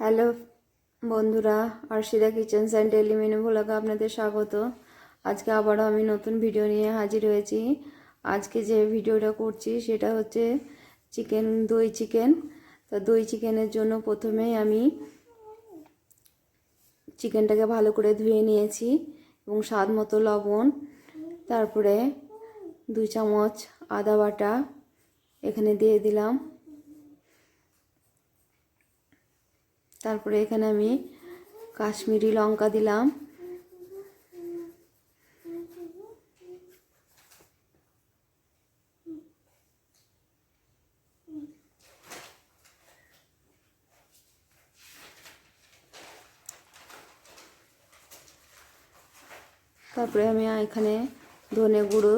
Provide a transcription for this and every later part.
Hello বন্ধুরা, Arshida kitchens and daily menu ভ্লগে আপনাদের স্বাগত। আজকে আবারও আমি নতুন ভিডিও নিয়ে হাজির হয়েছি। আজকে যে ভিডিওটা করছি সেটা হচ্ছে চিকেন, দই চিকেন। তা দই চিকেনের জন্য প্রথমেই আমি চিকেনটাকে ভালো করে ধুয়ে নিয়েছি এবং স্বাদ মতো লবণ। তারপরে দুই চামচ আদা বাটা এখানে দিয়ে দিলাম। তারপরে এখানে আমি কাশ্মীরি লঙ্কা দিলাম। তারপরে আমি এখানে ধনে গুঁড়ো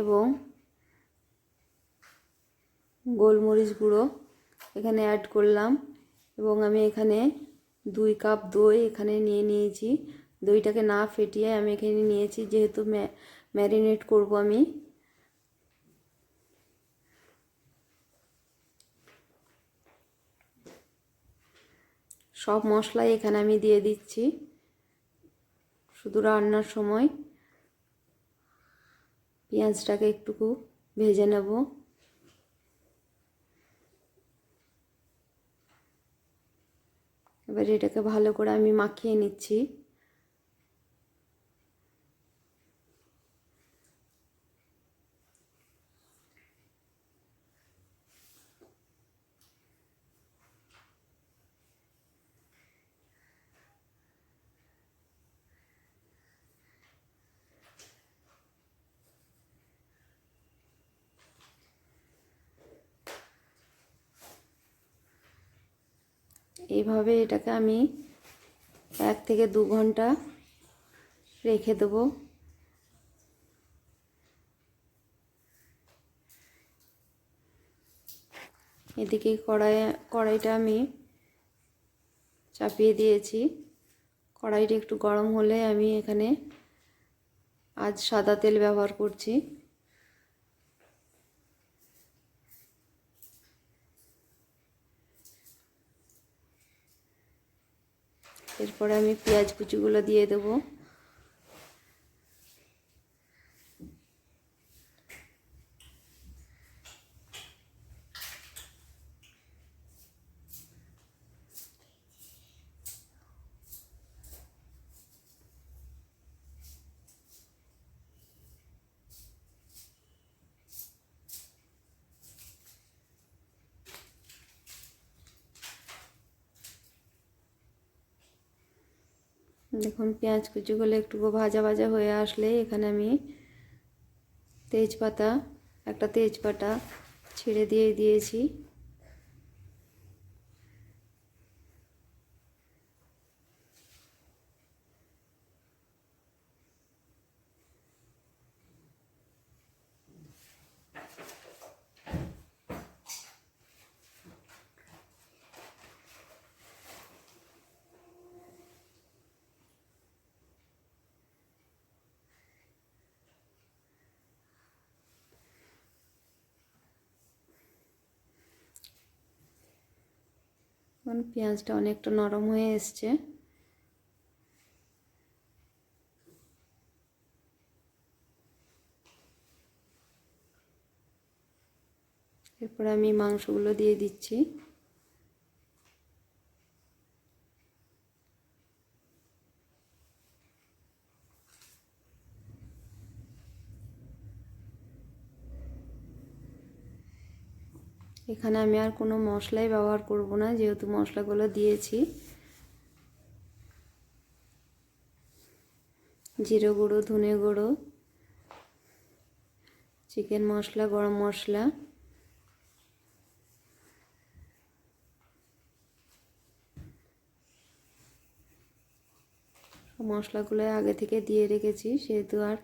এবং গোলমরিচ গুঁড়ো এখানে অ্যাড করলাম। এবং আমি এখানে দুই কাপ দই এখানে নিয়ে নিয়েছি। দইটাকে না ফেটিয়ে আমি এখানে নিয়েছি, যেহেতু ম্যারিনেট করব আমি। সব মশলাই এখানে আমি দিয়ে দিচ্ছি। শুধু রান্নার সময় পেঁয়াজটাকে একটুকু ভেজে নেব। এবার এটাকে ভালো করে আমি মাখিয়ে নিচ্ছি। এইভাবে এটাকে আমি এক থেকে দু ঘণ্টা রেখে দেবো। এদিকে কড়াই কড়াইটা আমি চাপিয়ে দিয়েছি। কড়াইটা একটু গরম হলে আমি এখানে আজ সাদা তেল ব্যবহার করছি। এরপরে আমি পেঁয়াজ কুচিগুলো দিয়ে দেবো। দেখুন, পেঁয়াজ কুচিগুলো একটু ভাজা ভাজা হয়ে আসলে এখানে আমি তেজপাতা, একটা তেজপাতা ছিঁড়ে দিয়ে দিয়েছি। এখন পেঁয়াজটা অনেকটা নরম হয়ে এসছে। এরপর আমি মাংসগুলো দিয়ে দিচ্ছি। এখানে আমি আর কোনো মশলাই ব্যবহার করব না, যেহেতু মশলাগুলো দিয়েছি। জিরে গুঁড়ো, ধনে গুঁড়ো, চিকেন মশলা, গরম মশলা। মশলাগুলো আগে থেকে দিয়ে রেখেছি, সেহেতু আর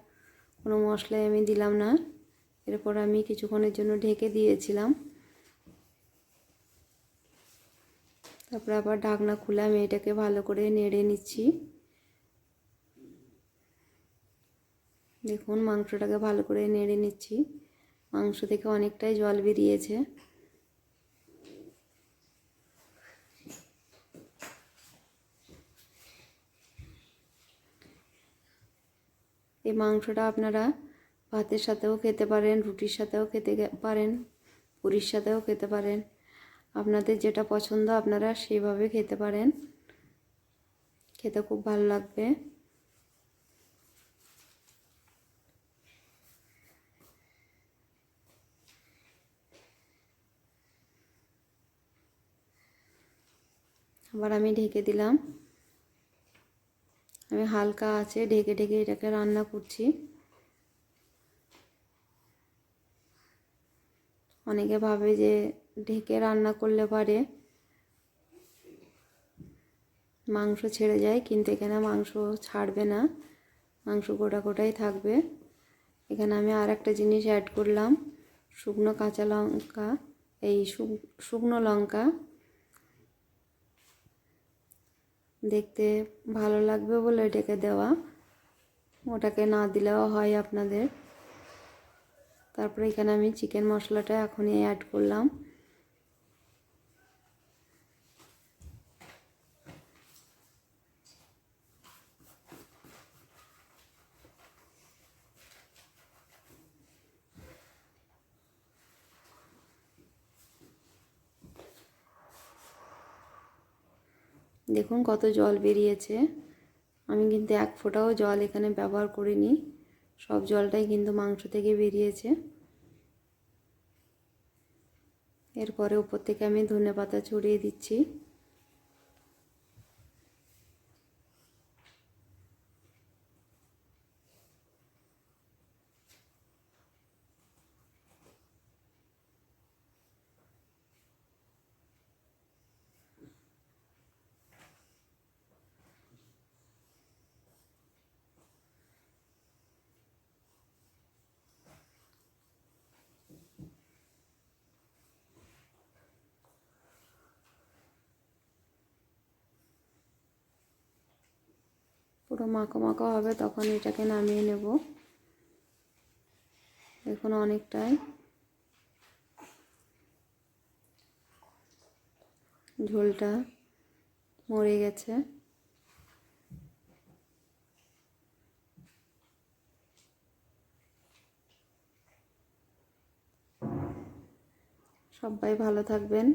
কোনো মশলাই আমি দিলাম না। এরপর আমি কিছুক্ষণের জন্য ঢেকে দিয়েছিলাম। তারপর আবার ঢাকনা খুলে আমি এটাকে ভালো করে নেড়ে নিচ্ছি। দেখুন, মাংসটাকে ভালো করে নেড়ে নিচ্ছি। মাংস থেকে অনেকটাই জল বেরিয়েছে। এই মাংসটা আপনারা ভাতের সাথেও খেতে পারেন, রুটির সাথেও খেতে পারেন, পুরীর সাথেও খেতে পারেন। আপনাদের যেটা পছন্দ আপনারা সেভাবে খেতে পারেন। খেতে খুব ভালো লাগবে। আবার আমি ঢেকে দিলাম। আমি হালকা আছে ঢেকে ঢেকে এটাকে রান্না করছি। অনেকে ভাবে যে ঢেকে রান্না করলে পারে। মাংস ছেড়ে যায়, কিন্তু এখানে মাংস ছাড়বে না। মাংস গোটা গোটাই থাকবে। এখানে আমি আর একটা জিনিস অ্যাড করলাম, শুকনো কাঁচা লঙ্কা, এই শুকনো লঙ্কা। দেখতে ভালো লাগবে বলে এটাকে দেওয়া। ওটাকে না দিলেও হয় আপনাদের। তারপরে এখানে আমি চিকেন মশলাটা এখনই অ্যাড করলাম। দেখুন কত জল বেরিয়েছে। আমি কিন্তু এক ফোঁটাও জল এখানে ব্যবহার করিনি। সব জলটাই কিন্তু মাংস থেকে বেরিয়েছে। এরপরে উপর থেকে আমি ধনে পাতা ছড়িয়ে দিচ্ছি। পুরো মাখো মাখো হবে, তখন এটাকে নামিয়ে নেব। দেখুন অনেকটাই। ঝোলটা মরে গেছে। সবাই ভালো থাকবেন।